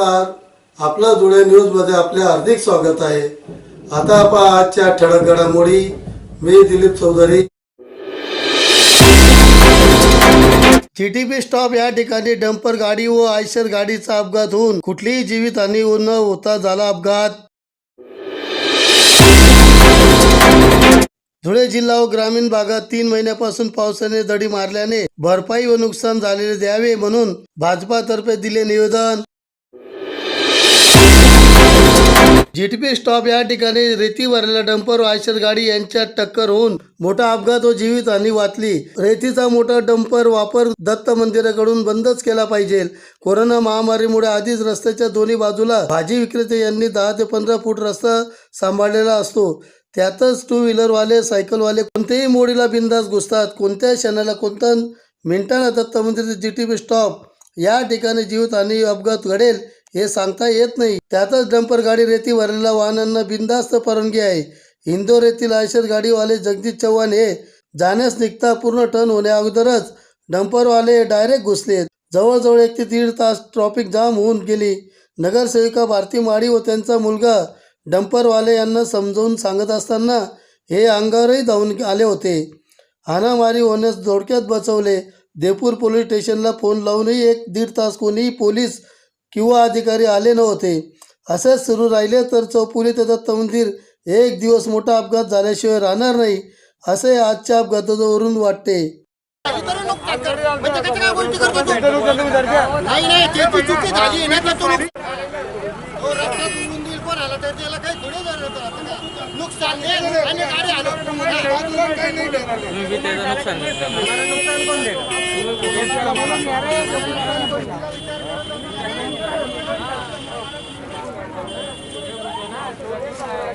नमस्कार. आपलं धुळे न्यूजमध्ये आपले हार्दिक स्वागत आहे. आता पहा आजच्या ठळक घडामोडी. मी दिलीप चौधरी. जीटीपी स्टॉप या ठिकाणी डंपर गाडी व आयशर गाडीचा अपघात होऊन कुठलीही जीवितहानी न होता झाला अपघात. धुळे जिल्हा व ग्रामीण भागात तीन महिन्यापासून पावसाने दडी मारल्याने भरपाई व नुकसान झालेले द्यावे म्हणून भाजपातर्फे दिले निवेदन. जीटीपी स्टॉप या ठिकाणी रेती भरलेला डंपर व आयशर गाडी यांच्यात टक्कर होऊन मोठा अपघात व जीवितहानी वाचली रेतीचा मोठा डंपर वापर दत्त मंदिराकडून बंदच केला पाहिजे. कोरोना महामारीमुळे आधीच रस्त्याच्या दोन्ही बाजूला भाजी विक्रेते यांनी दहा ते पंधरा फूट रस्ता सांभाळलेला असतो. त्यातच टू व्हीलरवाले सायकलवाले कोणत्याही मोडीला बिंदास घुसतात. कोणत्या क्षणाला कोणत्या मिनिटाला दत्त मंदिर जी टी पी स्टॉप या ठिकाणी जीवित आणि अपघात घडेल. हे सांगता येत नाही. त्यातच डंपर गाडी रेती भरलेल्या वाहनांना बिंदास्त परवानगी आहे. इंदोर येथील आयशर गाडीवाले जगदीश चव्हाण हे जाण्यास निघता पूर्ण टर्न होण्या अगोदरच डंपरवाले डायरेक्ट घुसले. जवळजवळ एक ते दीड तास ट्रॉफिक जाम होऊन गेली. नगरसेविका भारती माडी व त्यांचा मुलगा डंपरवाले यांना समजावून सांगत असताना हे अंगावरही धावून आले होते. हाणामारी होण्यास धोडक्यात बचवले देपूर पोलीस स्टेशनला फोन लावूनही एक दीड तास कोणीही पोलीस किंवा अधिकारी आले नव्हते. असेच सुरू राहिले तर चौपुली ते दत्त मंदिर एक दिवस मोठा अपघात झाल्याशिवाय राहणार नाही असे आजच्या अपघातावरून वाटते. म्हणजे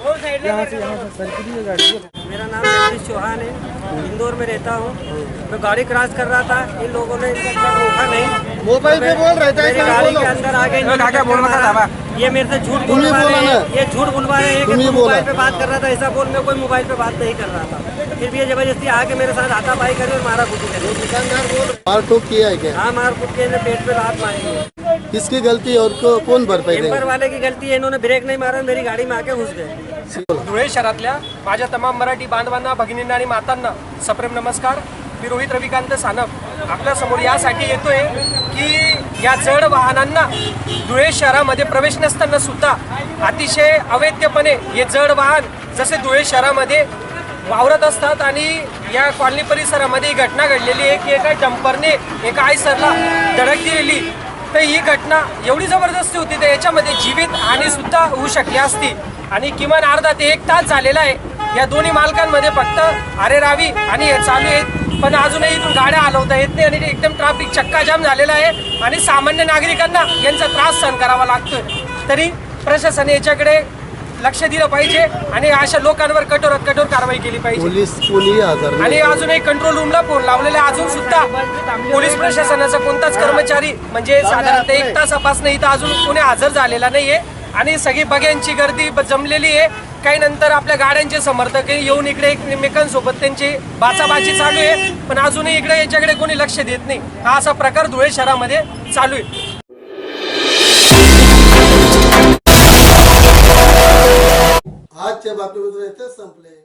तू? तो तो नुकसान देईल आणि गाडी मेरा नाम जगदीश चौहान है इंदौर में रहता हूँ। मैं गाड़ी क्रॉस कर रहा था इन लोगों ने रोका नहीं। मोबाइल पे बोल रहे थे गाड़ी के अंदर आ गए। मारा। ये मेरे से झूठ ही बोलवा रहे हैं। ये झूठ बुलवा रहे हैं कि ही तू बोला। मोबाइल पे बात कर रहा था ऐसा बोल मैं कोई मोबाइल पे बात नहीं कर रहा था। फिर भी ये ज़बरदस्ती आके मेरे साथ हाथापाई करी और मारा कुटी करी मार ठोक किया है क्या? हाँ मार कुट के पेट पे लात मारी। है किसकी गलती और को, कौन भरपाई टेम्पर देगा वाले की गलती है इन्होंने ब्रेक नहीं मारा मेरी गाड़ी में आके घुस गए। धुळे शहरातल्या माझ्या तमाम मराठी बांधवांना भगिनींना आणि मातांना सप्रेम नमस्कार. मी रोहित रविकांत सानप. आपल्यासमोर यासाठी येतोय की या जड वाहनांना धुळे शहरामध्ये प्रवेश नसताना सुद्धा अतिशय अवैधपणे हे जड वाहन जसे धुळे शहरामध्ये वावरत असतात आणि या कॉलनी परिसरामध्ये ही घटना घडलेली आहे की एका डंपरने एका आयसरला धडक दिलेली तर ही घटना एवढी जबरदस्ती होती तर याच्यामध्ये जीवित हानी सुद्धा होऊ शकली असती. आणि किमान अर्धा ते एक तास झालेला आहे. या दोन्ही मालकांमध्ये फक्त अरे रावी आणि हे चालू आहेत. पण अजूनही इथून गाड्या हलवता येत नाही आणि एकदम ट्रॅफिक चक्काजाम झालेला आहे. आणि सामान्य नागरिकांना यांचा त्रास सहन करावा लागतोय. तरी प्रशासन याच्याकडे लक्ष दिलं पाहिजे आणि अशा लोकांवर कठोरात कठोर कारवाई केली पाहिजे. पोलीस कोणीही हजर नाही. आणि अजूनही कंट्रोल रूमला फोन लावलेले अजून सुद्धा पोलीस प्रशासनाचा कोणताच कर्मचारी म्हणजे साधारणतः एक तासापासून इथं अजून कोणी हजर झालेला नाहीये. आणि सगळी बघ्यांची गर्दी ब- जमलेली आहे. काही नंतर आपल्या गाड्यांचे समर्थक येऊन इकडे एकमेकांसोबत त्यांची बाचाबाची चालू आहे. पण अजूनही इकडे याच्याकडे कोणी लक्ष देत नाही. हा असा प्रकार धुळे शहरामध्ये चालू आहे. आजच्या बातमीपत्र इथेच संपले.